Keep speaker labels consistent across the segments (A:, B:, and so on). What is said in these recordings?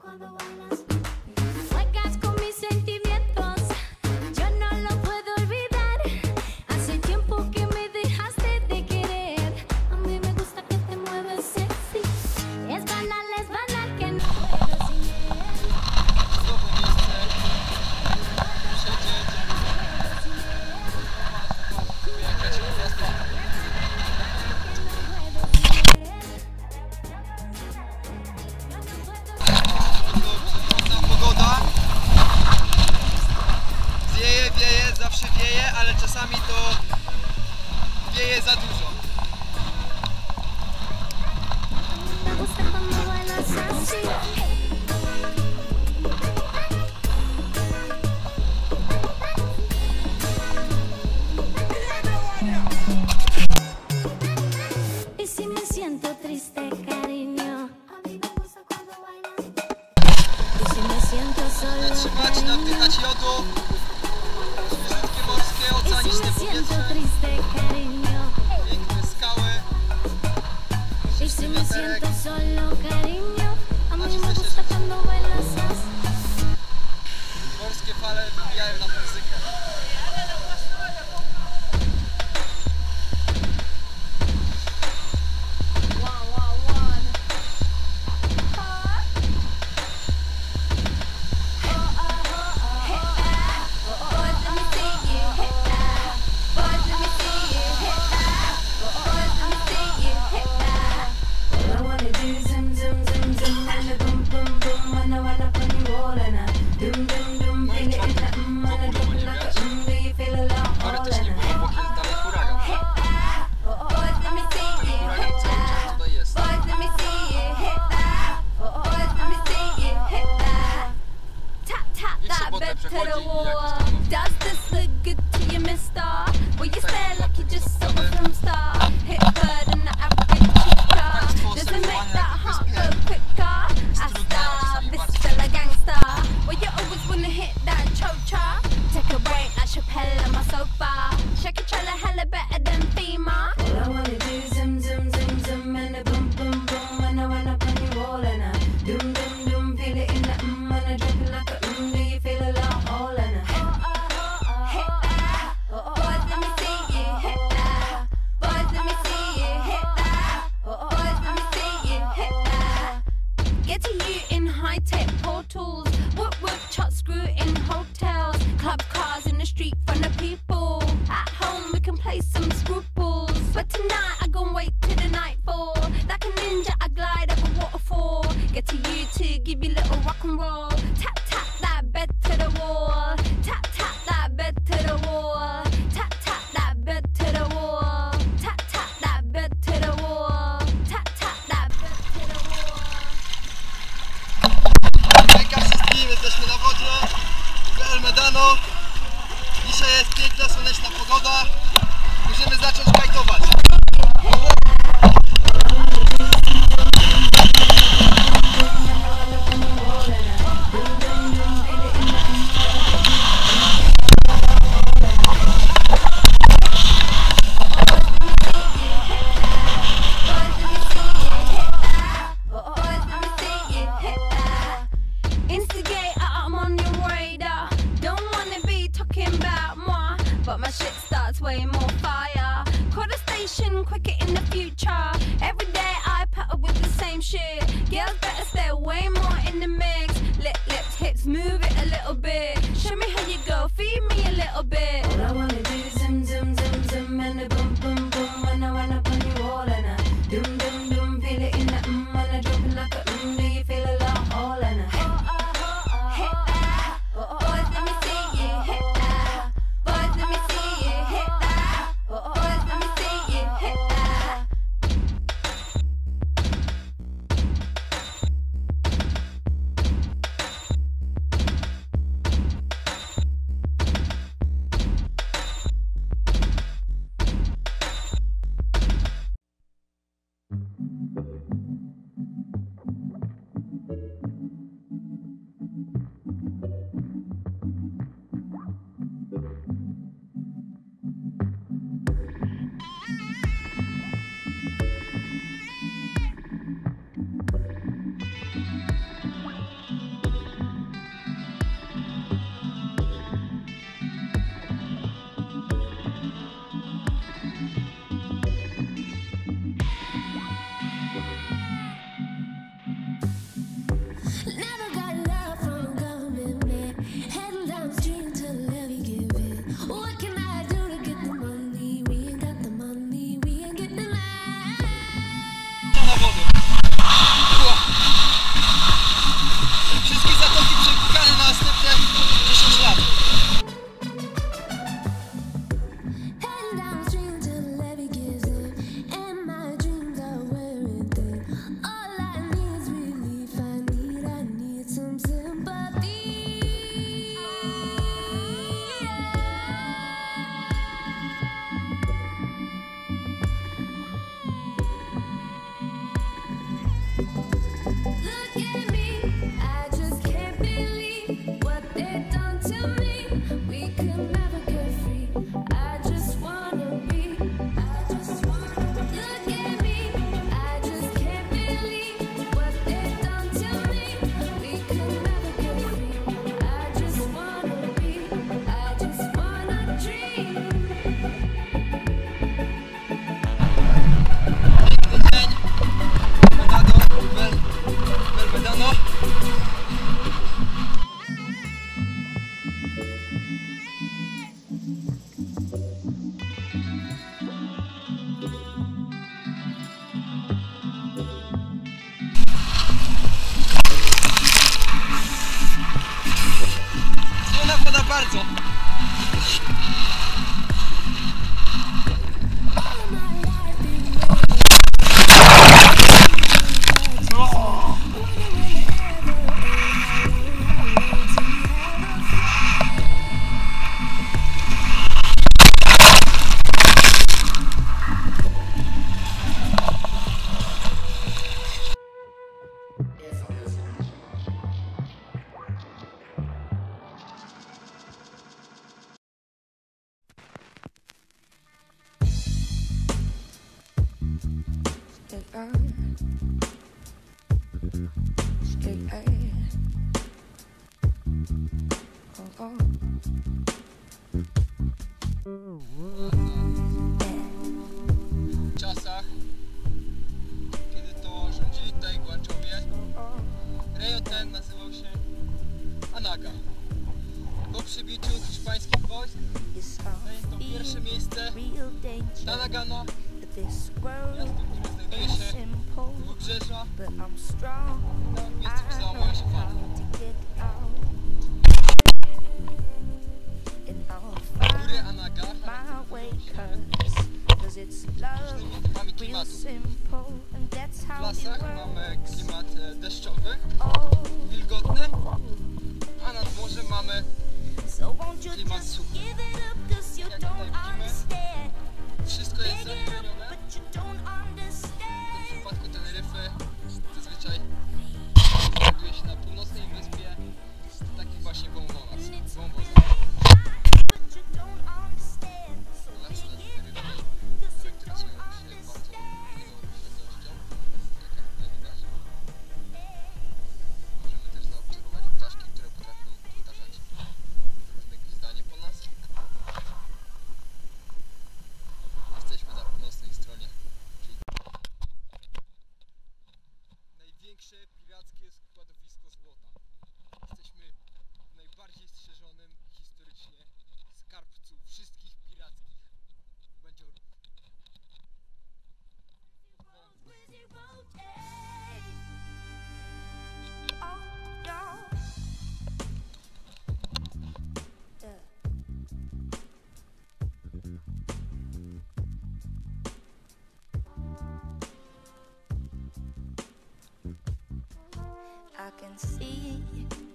A: cuando bailas.
B: zawsze wieje, ale czasami to wieje za dużo.
A: Me gusta así.
C: siento solo cariño,
A: a mí me gusta cuando bailas así.
B: Morskie fale wybijają
D: na rolling up. Doom, doom, doom.
E: But tonight bit. Show me how you go, feed me a little bit.
A: Mamy klimat.
B: W lasach mamy klimat deszczowy, wilgotny, a nad morzem mamy klimat suchy. Jak tutaj widzimy, wszystko jest
F: zrobione.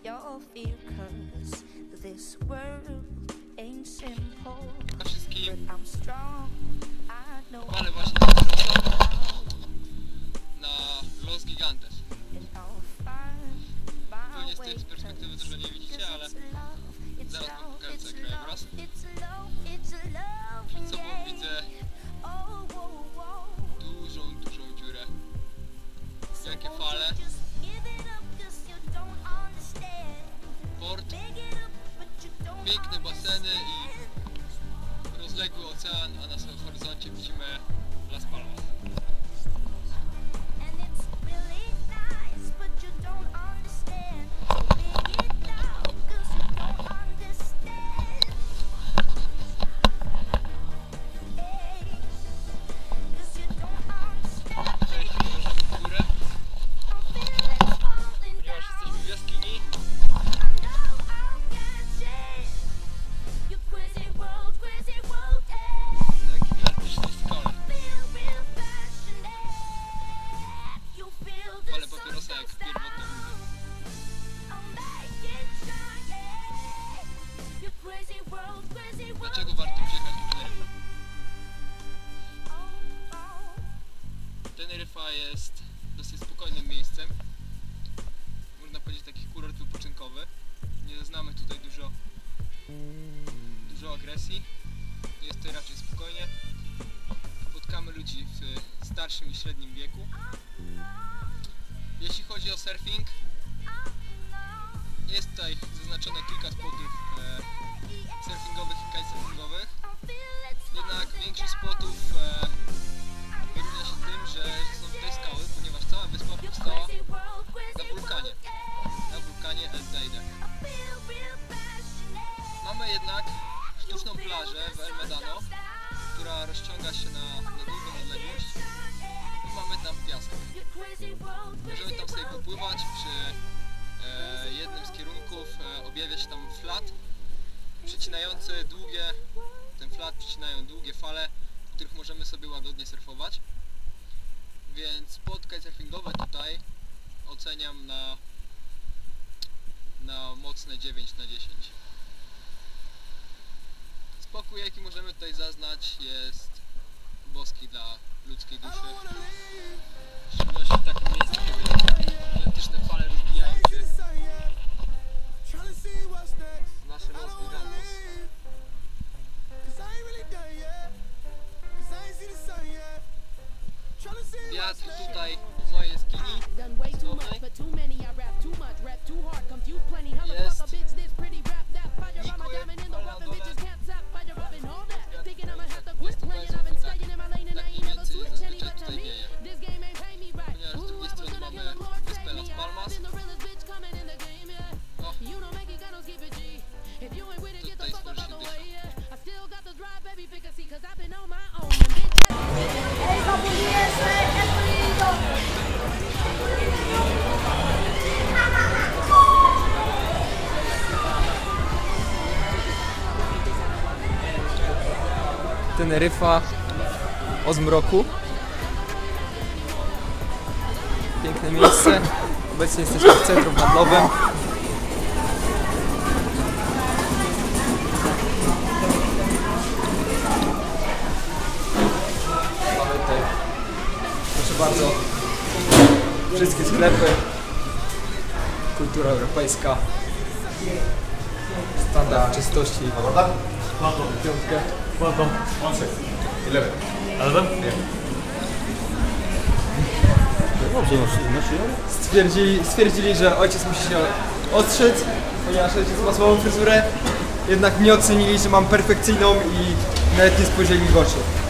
F: Your fear cause this world ain't simple.
B: A wszystkim
F: I'm strong, I know
B: agresji. Jest tutaj raczej spokojnie. Spotkamy ludzi w starszym i średnim wieku. Jeśli chodzi o surfing, jest tutaj zaznaczone kilka spotów e, surfingowych i kitesurfingowych. Jednak większość spotów e, się tym, że są tutaj skały, ponieważ cała wyspa powstała na wulkanie. Na wulkanie. Mamy jednak sztuczną plażę w El Medano, która rozciąga się na, na długą odległość i mamy tam piasek. Możemy tam sobie popływać przy e, jednym z kierunków e, objawia się tam flat przecinający długie, ten flat przecinają długie fale, w których możemy sobie łagodnie surfować. Więc spotkań surfingowe tutaj oceniam na, na mocne 9 na 10. Spokój jaki możemy tutaj zaznać jest boski dla ludzkiej duszy.
G: Teneryfa o zmroku. Piękne miejsce. Obecnie jesteśmy w centrum handlowym. Mamy tutaj, proszę bardzo, wszystkie sklepy. Kultura europejska. Standard czystości. Piątkę. Stwierdzili, stwierdzili, że ojciec musi się odstrzec, ponieważ ojciec ma słabą fryzurę. Jednak nie ocenili, że mam perfekcyjną i nawet nie spojrzeli w oczy.